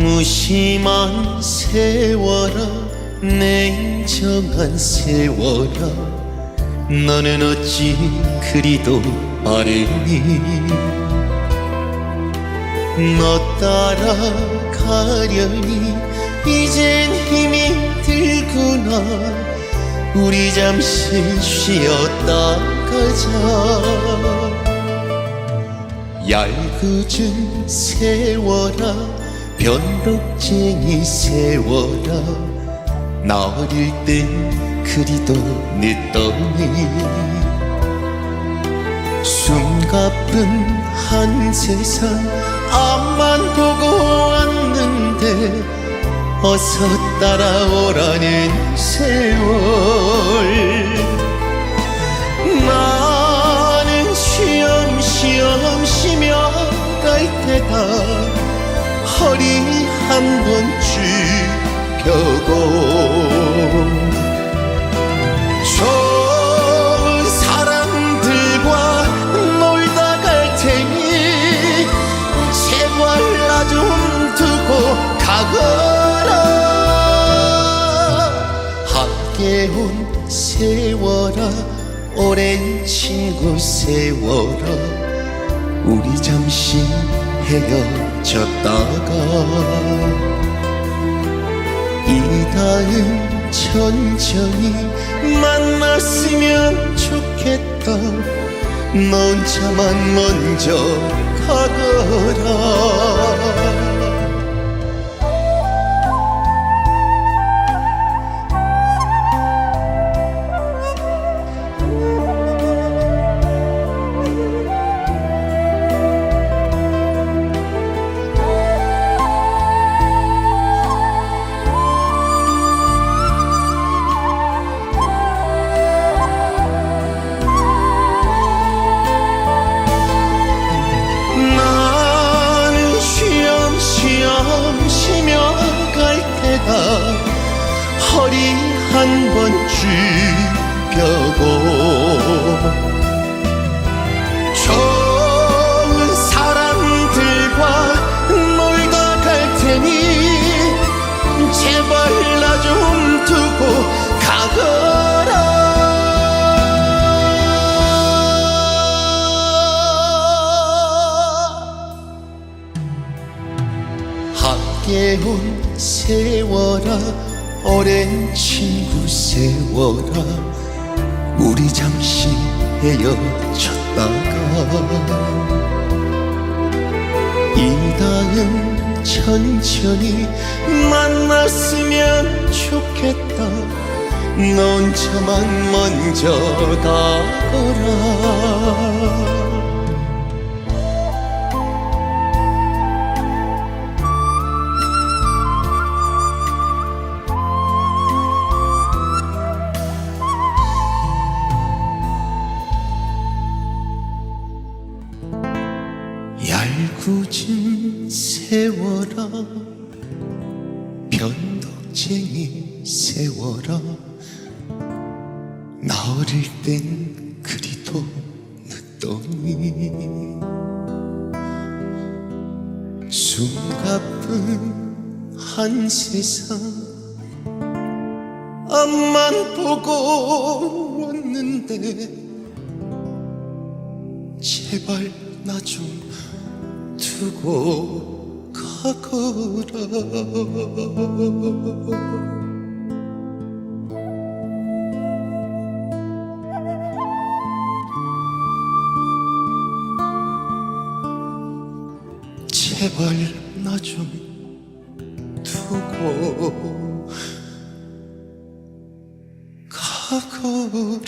무심한 세월아 냉정한 세월아. 너는 어찌 그리도 빠르니? 너 따라가려니? 이젠 힘이 들구나. 우리 잠시 쉬었다 가자. 얄궂은 세월아 변덕쟁이 세월아 나 어릴 땐 그리도 늦더니 숨가쁜 한 세상 앞만 보고 왔는데 어서 따라오라는 세월. 나는 쉬엄쉬엄 쉬며 갈 테다 허리 한번쭉 펴고 좋은 사람들과 놀다 갈 테니 제발 나 좀 두고 가거라. 함께 온 세월아 오랜 친구 세월아 우리 잠시 헤어졌다가 이다음 천천히 만났으면 좋겠다. 너 혼자만 먼저 가거라 한번쭉 펴고 좋은 사람들과 놀다 갈 테니 제발 나 좀 두고 가거라. 함께 온 세월아 오랜 친구 세월아 우리 잠시 헤어졌다가 이 다음 천천히 만났으면 좋겠다. 너 혼자만 먼저 가거라 얄궂은 세월아 변덕쟁이 세월아 나 어릴 땐 그리도 늦더니 숨가쁜 한 세상 앞만 보고 왔는데 제발 나좀 두고 가거라. 제발 나 좀 두고 가거라